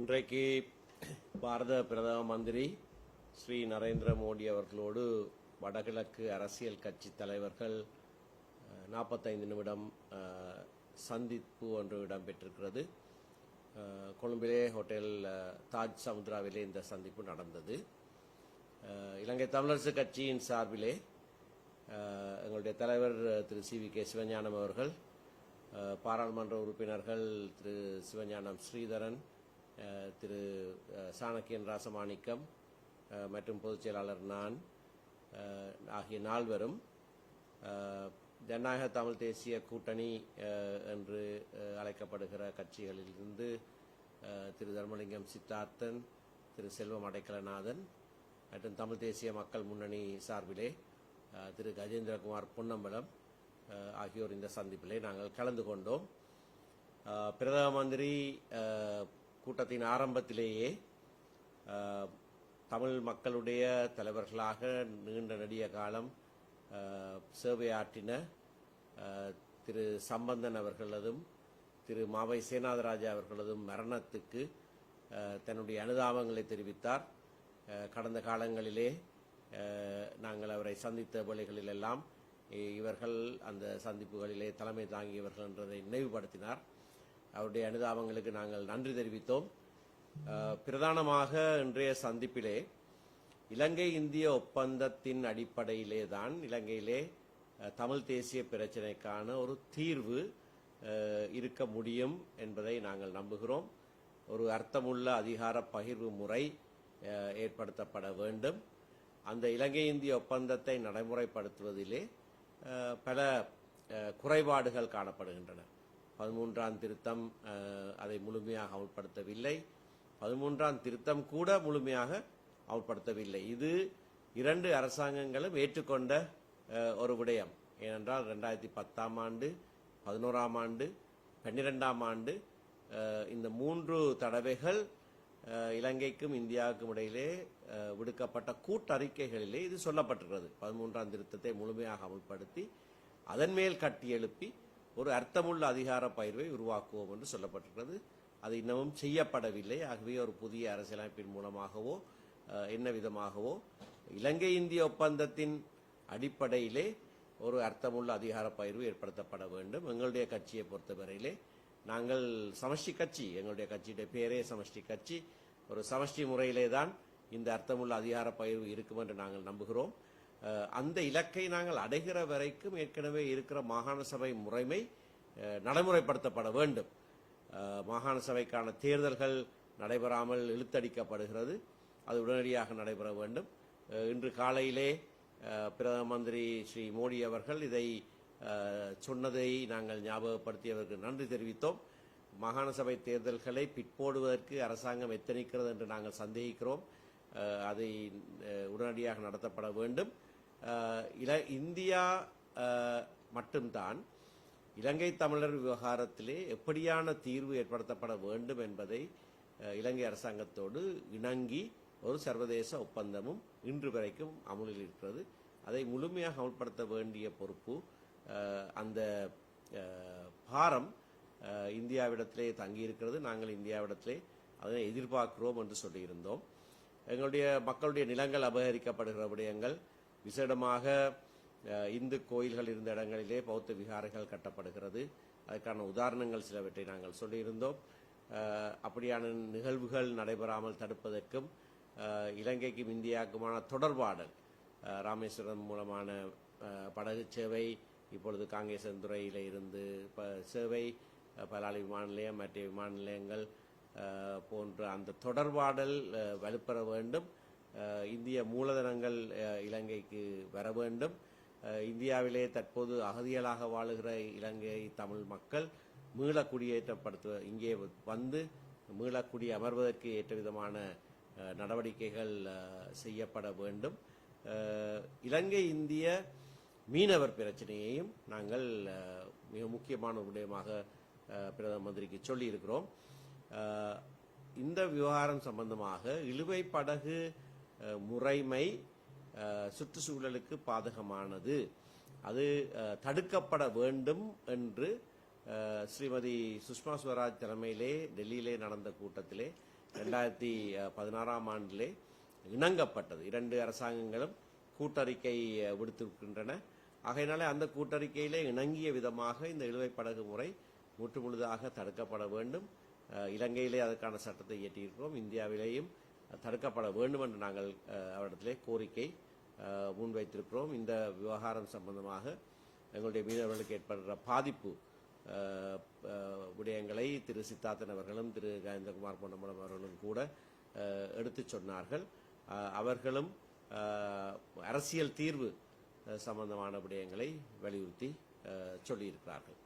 இன்றைக்கு பாரத பிரதம மந்திரி ஸ்ரீ நரேந்திர மோடி அவர்களோடு வடகிழக்கு அரசியல் கட்சி தலைவர்கள் நாற்பத்தைந்து நிமிடம் சந்திப்பு ஒன்று இடம்பெற்றிருக்கிறது. கொழும்பிலே ஹோட்டல் தாஜ் சமுத்ராவிலே இந்த சந்திப்பு நடந்தது. இலங்கை தமிழரசு கட்சியின் சார்பிலே எங்களுடைய தலைவர் Thiru C V K Sivagnanam அவர்கள் பாராளுமன்ற உறுப்பினர்கள் திரு சிவஞானம் ஸ்ரீதரன் திரு சாணக்கியன் ராசமாணிக்கம் மற்றும் பொதுச் செயலாளர் நான் ஆகிய நால்வரும் ஜனநாயக தமிழ் தேசிய கூட்டணி என்று அழைக்கப்படுகிற கட்சிகளிலிருந்து திரு தர்மலிங்கம் சித்தார்த்தன் திரு செல்வம் அடைக்கலநாதன் மற்றும் தமிழ் தேசிய மக்கள் முன்னணி சார்பிலே திரு கஜேந்திரகுமார் பொன்னம்பலம் ஆகியோர் இந்த சந்திப்பிலே நாங்கள் கலந்து கொண்டோம். பிரதம மந்திரி கூட்டத்தின் ஆரம்பத்திலேயே தமிழ் மக்களுடைய தலைவர்களாக நீண்ட நெடிய காலம் சேவையாற்றின திரு சம்பந்தன் அவர்களதும் திரு மாவை சேனாதராஜா அவர்களதும் மரணத்துக்கு தன்னுடைய அனுதாபங்களை தெரிவித்தார். கடந்த காலங்களிலே நாங்கள் அவரை சந்தித்த வேளைகளிலெல்லாம் எல்லாம் இவர்கள் அந்த சந்திப்புகளிலே தலைமை தாங்கியவர்கள் என்றதை நினைவுபடுத்தினார். அவருடைய அனுதாபங்களுக்கு நாங்கள் நன்றி தெரிவித்தோம். பிரதானமாக இன்றைய சந்திப்பிலே இலங்கை இந்திய ஒப்பந்தத்தின் அடிப்படையிலே தான் இலங்கையிலே தமிழ் தேசிய பிரச்சினைக்கான ஒரு தீர்வு இருக்க முடியும் என்பதை நாங்கள் நம்புகிறோம். ஒரு அர்த்தமுள்ள அதிகார பகிர்வு முறை ஏற்படுத்தப்பட வேண்டும். அந்த இலங்கை இந்திய ஒப்பந்தத்தை நடைமுறைப்படுத்துவதிலே பல குறைபாடுகள் காணப்படுகின்றன. பதிமூன்றாம் திருத்தம் அதை முழுமையாக அமல்படுத்தவில்லை. பதிமூன்றாம் திருத்தம் கூட முழுமையாக அமல்படுத்தவில்லை. இது இரண்டு அரசாங்கங்களும் ஏற்றுக்கொண்ட ஒரு விடயம். ஏனென்றால் ரெண்டாயிரத்தி பத்தாம் ஆண்டு பதினோராம் ஆண்டு பன்னிரெண்டாம் ஆண்டு இந்த மூன்று தடவைகள் இலங்கைக்கும் இந்தியாவுக்கும் இடையிலே விடுக்கப்பட்ட கூட்டறிக்கைகளிலே இது சொல்லப்பட்டிருக்கிறது. பதிமூன்றாம் திருத்தத்தை முழுமையாக அமல்படுத்தி அதன் மேல் கட்டி எழுப்பி ஒரு அர்த்தமுள்ள அதிகார பயிர்வை உருவாக்குவோம் என்று சொல்லப்பட்டிருக்கிறது. அது இன்னமும் செய்யப்படவில்லை. ஆகவே ஒரு புதிய அரசியலமைப்பின் மூலமாகவோ என்ன விதமாகவோ இலங்கை இந்திய ஒப்பந்தத்தின் அடிப்படையிலே ஒரு அர்த்தமுள்ள அதிகார பயிர்வு ஏற்படுத்தப்பட வேண்டும். எங்களுடைய கட்சியை பொறுத்தவரையிலே நாங்கள் சமஷ்டி கட்சி எங்களுடைய கட்சியுடைய பேரே சமஷ்டி கட்சி. ஒரு சமஷ்டி முறையிலே தான் இந்த அர்த்தமுள்ள அதிகார பயிர்வு இருக்கும் என்று நாங்கள் நம்புகிறோம். அந்த இலக்கை நாங்கள் அடைகிற வரைக்கும் ஏற்கனவே இருக்கிற மாகாண சபை முறைமை நடைமுறைப்படுத்தப்பட வேண்டும். மாகாண சபைக்கான தேர்தல்கள் நடைபெறாமல் இழுத்தடிக்கப்படுகிறது. அது உடனடியாக நடைபெற வேண்டும். இன்று காலையிலே பிரதம மந்திரி ஸ்ரீ மோடி அவர்கள் இதை சொன்னதை நாங்கள் ஞாபகப்படுத்தியவருக்கு நன்றி தெரிவித்தோம். மாகாண சபை தேர்தல்களை பிற்போடுவதற்கு அரசாங்கம் எத்தனிக்கிறது என்று நாங்கள் சந்தேகிக்கிறோம். அதை உடனடியாக நடத்தப்பட வேண்டும். இல- இந்தியா மட்டும்தான் இலங்கை தமிழர் விவகாரத்திலே எப்படியான தீர்வு ஏற்படுத்தப்பட வேண்டும் என்பதை இலங்கை அரசாங்கத்தோடு இணங்கி ஒரு சர்வதேச ஒப்பந்தமும் இன்று வரைக்கும் அமுலில் இருக்கிறது. அதை முழுமையாக அமல்படுத்த வேண்டிய பொறுப்பு அந்த பாரம் இந்தியாவிடத்திலே தங்கியிருக்கிறது. நாங்கள் இந்தியாவிடத்திலே அதனை எதிர்பார்க்கிறோம் என்று சொல்லியிருந்தோம். எங்களுடைய மக்களுடைய நிலங்கள் அபகரிக்கப்படுகிற விடயங்கள் விசேடமாக இந்து கோயில்கள் இருந்த இடங்களிலே பௌத்த விகாரங்கள் கட்டப்படுகிறது. அதற்கான உதாரணங்கள் சிலவற்றை நாங்கள் சொல்லியிருந்தோம். அப்படியான நிகழ்வுகள் நடைபெறாமல் தடுப்பதற்கும் இலங்கைக்கும் இந்தியாவுக்குமான தொடர்பாடல் ராமேஸ்வரம் மூலமான படகு சேவை இப்பொழுது காங்கேசன்துறையில் இருந்து ப- சேவை பலாளி பலாலி விமான நிலையம் மற்ற விமான நிலையங்கள் போன்ற அந்த தொடர்பாடல் வலுப்பெற வேண்டும். இந்திய மூலதனங்கள் இலங்கைக்கு வர வேண்டும். இந்தியாவிலே தற்போது அகதிகளாக வாழுகிற இலங்கை தமிழ் மக்கள் மீள குடியேற்றப்படுத்துவ இங்கே வந்து மீள குடி அமர்வதற்கு ஏற்ற விதமான நடவடிக்கைகள் செய்யப்பட வேண்டும். இலங்கை இந்திய மீனவர் பிரச்சனையையும் நாங்கள் மிக முக்கியமான விடயமாக பிரதம மந்திரிக்கு சொல்லியிருக்கிறோம். இந்த விவகாரம் சம்பந்தமாக இழுவை படகு முறைமை சுற்றுச்சூழலுக்கு பாதகமானது. அது தடுக்கப்பட வேண்டும் என்று ஸ்ரீமதி சுஷ்மா ஸ்வராஜ் தலைமையிலே டெல்லியிலே நடந்த கூட்டத்திலே ரெண்டாயிரத்தி பதினாறாம் ஆண்டிலே இணங்கப்பட்டது. இரண்டு அரசாங்கங்களும் கூட்டறிக்கை விடுத்திருக்கின்றன. ஆகையினாலே அந்த கூட்டறிக்கையிலே இணங்கிய விதமாக இந்த இழுவை படகு முறை முற்று முழுதாக தடுக்கப்பட வேண்டும். இலங்கையிலே அதற்கான சட்டத்தை இயற்றியிருக்கிறோம். இந்தியாவிலேயும் தடுக்கப்பட வேண்டும் என்று நாங்கள் அவரிடத்திலே கோரிக்கை முன்வைத்திருக்கிறோம். இந்த விவகாரம் சம்பந்தமாக எங்களுடைய மீனவர்களுக்கு ஏற்படுற பாதிப்பு விடயங்களை திரு சித்தார்த்தன் அவர்களும் திரு கஜேந்திரகுமார் பொன்னம்பலம் அவர்களும் கூட எடுத்து எடுத்துச் சொன்னார்கள். அவர்களும் அரசியல் தீர்வு சம்பந்தமான விடயங்களை வலியுறுத்தி சொல்லியிருக்கிறார்கள்.